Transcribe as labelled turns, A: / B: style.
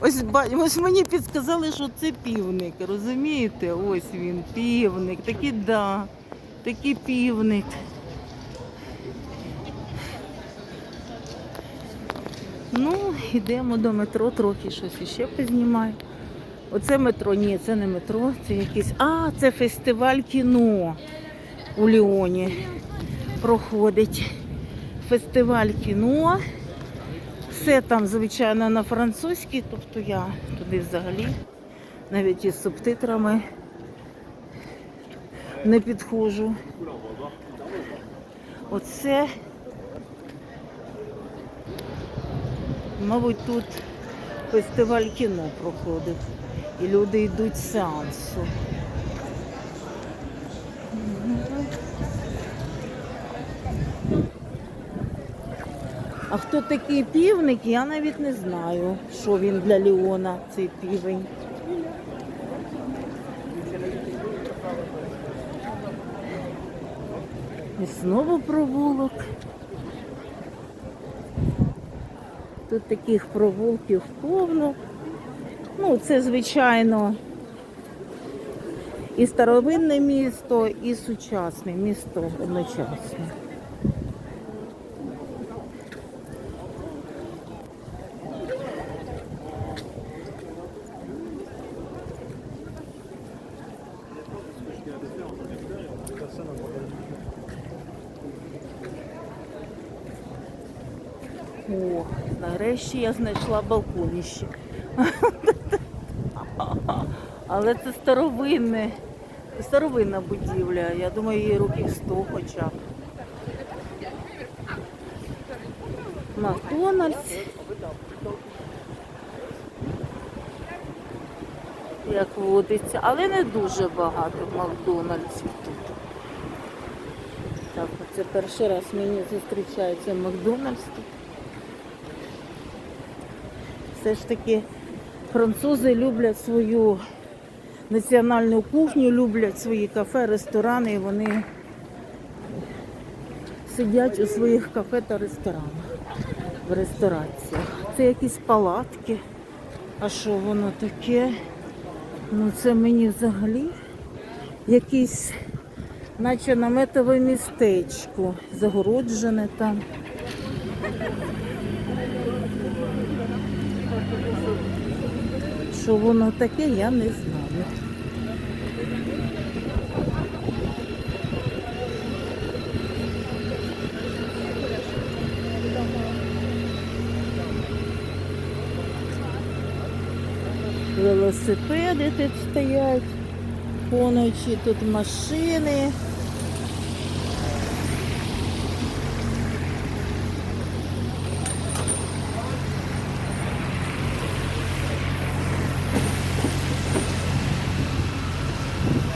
A: Ось, ось мені підсказали, що це півник, розумієте? Ось він, півник. Такий, да, такий півник. Ну, йдемо до метро, трохи щось іще познімаю. Оце метро, ні, це не метро, це якийсь. А, це фестиваль кіно у Ліоні. Проходить фестиваль кіно. Все там, звичайно, на французькій, тобто я туди взагалі навіть із субтитрами не підходжу. Оце, мабуть, тут фестиваль кіно проходить. І люди йдуть з сеансу. А хто такий півник, я навіть не знаю, що він для Ліона, цей півень. І знову провулок. Тут таких провулків повно. Ну, це, звичайно, і старовинне місто, і сучасне місто одночасно. О, нарешті я знайшла балконіще. Але це старовинне, старовинна будівля. Я думаю, їй років 100 хоча б. Макдональдс. Як водиться, але не дуже багато тут. Так, це перший раз мені зустрічається Макдональдс. Все ж таки французи люблять свою національну кухню, люблять свої кафе, ресторани, і вони сидять у своїх кафе та ресторанах, в рестораціях. Це якісь палатки. А що воно таке? Ну це мені взагалі якийсь, наче наметове містечко, загороджене там. Що воно таке, я не знаю. Велосипеди тут стоять, поночі тут машини,